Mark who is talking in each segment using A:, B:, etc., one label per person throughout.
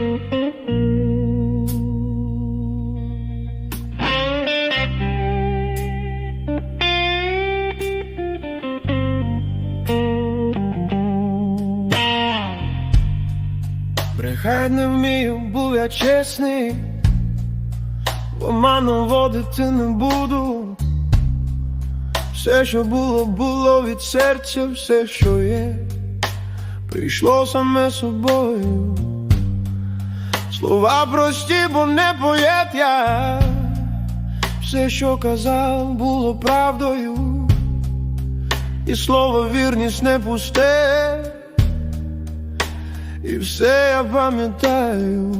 A: Хай не вмію, був я чесний, в оману водити не буду. Все, що було, було від серця, все, що є, прийшло саме собою. Слова прості, бо не поет я. Все, що казав, було правдою, і слово вірність не пусте, і все я пам'ятаю.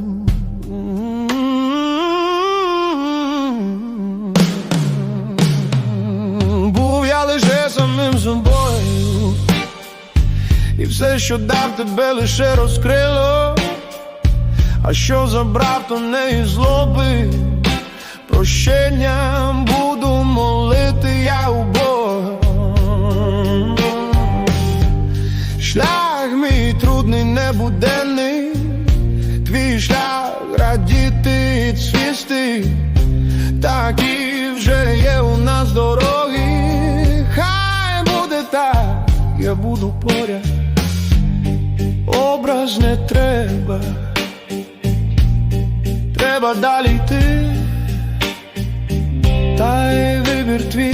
A: Був я лише самим собою, і все, що дав тебе, лише розкрило. А що забрав, то не злоби? Прощення буду молити я у Бога. Шлях мій трудний, небуденний. Твій шлях радіти і цвісти Такі вже є у нас дороги. Хай буде так, я буду поряд. Образ не треба треба далі йти, та й вибір твій,